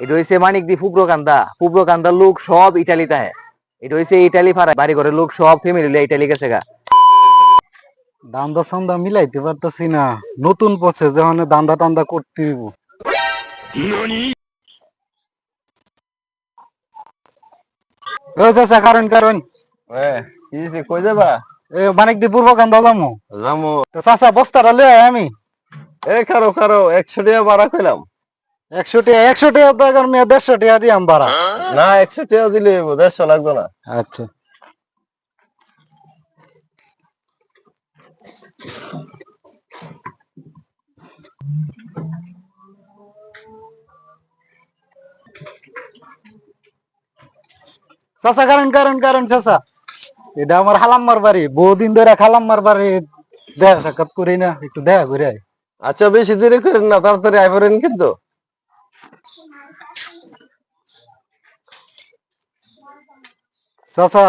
এটা হইছে মানিক দি ফুব্রকান্দা ফুব্রকান্দার লোক সব ইটালিতে হ্যাঁ এটা হইছে ইটালি ফারা বাড়ি ঘরের লোক সব ফ্যামিলি ইটালি গেছে গা। দান্দা সান্দা মিলাইতে পারতাছি না। নতুন পথে যখন দান্দা টান্দা করতে দিব ও কারণ কারণ। কই যাবা? এ মানিক দি পূর্ব কান্দা যামু। যামু চাচা বস্তাটা লয়ে আমি। এ কারও কারও একশো টাকা ভাড়া কইলাম। একশো টাকা একশো টাকা তো এখন মেয়ে দেড়শো টাকা দিয়ে আমি না একশো টাকা দিলে হইবো, দেড়শো লাগতো না। আচ্ছা। চাচা কারণ কারণ কারণ চাচা। এটা আমার হালাম্মার বাড়ি বহুদিন ধরে খালাম্মার বাড়ি। দেখা সাক্ষাৎ করি না একটু দেখা করে আচ্ছা বেশি দেরি করেন না তাড়াতাড়ি আই পড়েন কিন্তু। চাচা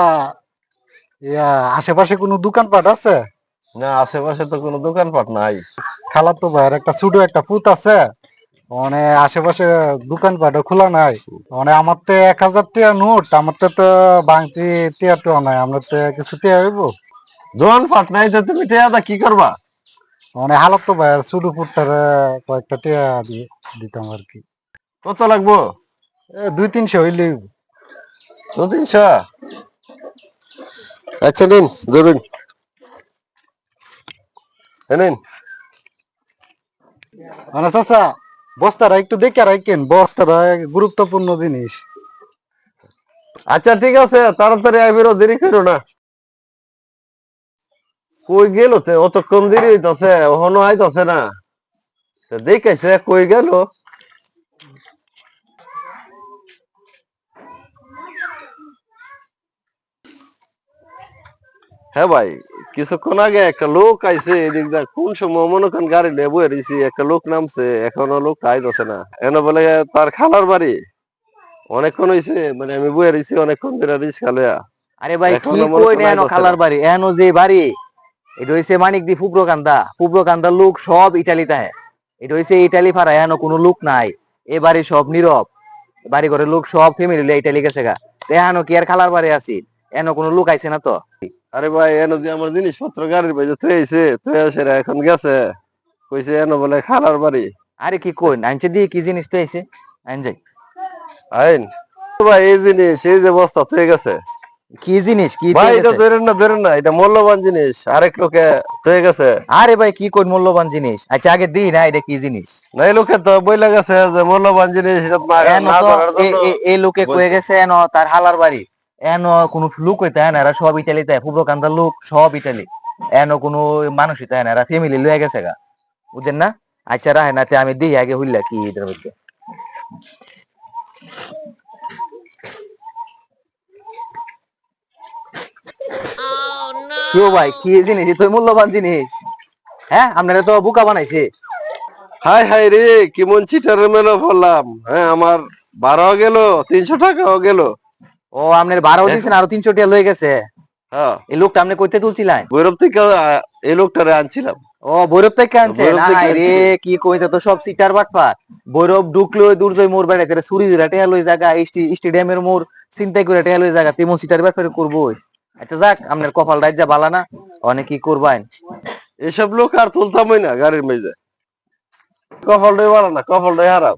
ইয়া আশেপাশে কোনো দোকানপাট আছে? না আশেপাশে তো কোনো দোকানপাট নাই। খালার তো ভাইয়ের একটা ছোট একটা পুত আছে। মানে আশেপাশে দোকানপাটও খোলা নাই। মানে আমার তো এক হাজার টিয়া নোট আমার তো তো বাংতি টিয়া টিয়া নাই আমার তো কিছু টিয়া হইব। দোকানপাট নাই তো তুমি টাকা কি করবা? মানে হালাত তো ভাইয়ের ছোট পুটটার কয়েকটা টিয়া দিয়ে দিতাম আর কি। কত লাগবো? দুই তিনশো হইলে দু তিনশো? আচ্ছা নিন, ধরুন। গুরুত্বপূর্ণ জিনিস। আচ্ছা ঠিক আছে, তাড়াতাড়ি আইবেরো দেরি করো না। কই গেল তে? অতক্ষণ দেরি হইতাছে ওহনো আইতাছে না। দেখাইছে, কই গেল? হ্যাঁ ভাই কিছুক্ষণ আগে একটা লোক আইছে এদিক দা কোন সময় মনে করেন গাড়ি লেবু এরিছি একটা লোক নামছে এখনও লোক আইতাছে না। এনে বলে তার খালার বাড়ি। অনেকক্ষণ হইছে মানে আমি বয়ে রইছি অনেকক্ষণ ধরে রিক্সা লয়া আরে ভাই কি কই করেন না এনো খালার বাড়ি এনো যে বাড়ি এটা হইছে মানিক দি ফুব্রকান্দা ফুব্রকান্দার লোক সব ইটালিতে হ্যাঁ এটা হইছে ইটালি ফারা এনো কোনো লোক নাই। এ বাড়ি সব নীরব। বাড়ি ঘরের লোক সব ফ্যামিলি ইটালি গেছে গা। এনো কি আর খালার বাড়ি আছি? এনো কোনো লোক আইছে না তো? আরে ভাই এনে যে আমার জিনিসপত্র গাড়ির বাইরে থুয়ে আইছে এখন গেছে। কইছে এনে বলে খালার বাড়ি। আরে কি কই আনছে দিয়ে কি জিনিস আইছে? আইন যাই। আইন? ভাই এই জিনিস এই যে বস্তা থুয়ে গেছে। কি জিনিস? কি ভাই এটা? ধরেন না ধরেন না এটা মূল্যবান জিনিস আরেক লোকে থুয়ে গেছে। আরে ভাই কি কই মূল্যবান জিনিস? আচ্ছা আগে দিই না এটা কি জিনিস? না এই লোকে তো বইলা গেছে যে মূল্যবান জিনিস এই লোকে কয়ে গেছে এনো তার হালার বাড়ি। এনো কোনো লোক হইতে না, এরা সব ইটালিতে ফুব্রকান্দার লোক, সব ইটালি এন কোনো মানুষ হইতে না, এরা ফ্যামিলি লয়ে গেছে গা। বুঝছেন না? আচ্ছা রাহে না আমি দিই আগে হইলা কি এটার মধ্যে। কেউ ভাই, কি জিনিস? এ তো মূল্যবান জিনিস। হ্যাঁ আপনারা তো বোকা বানাইছে। হাই হাই রে, কেমন চিটারের মেলে পড়লাম হ্যাঁ আমার বারো গেল, তিনশো টাকাও গেল। ও আপনার বারো দিয়েছেন আরও তিনশো টিয়া লয়ে গেছে। হ্যাঁ। এই লোকটা আপনি কইতে তুলছিলেন? ভৈরব থেকে এই লোকটারে আনছিলাম। ও ভৈরব থেকে আয় রে কি কইতে তো সব সিটার বাটপার। ভৈরব ঢুকলো দুর্জয় মোর বেড়ে তেরে সুরি লই জায়গা স্টেডিয়ামের মোর চিন্তাই করে লই জায়গা তেমন সিটার ব্যাপারে করব আচ্ছা যাক আপনার কপাল রাজ্যা বালা না অনেক কি করবেন এসব লোক আর তুলতামই না গাড়ির মেজে কফলটাই ভালো না কফলটাই হারাপ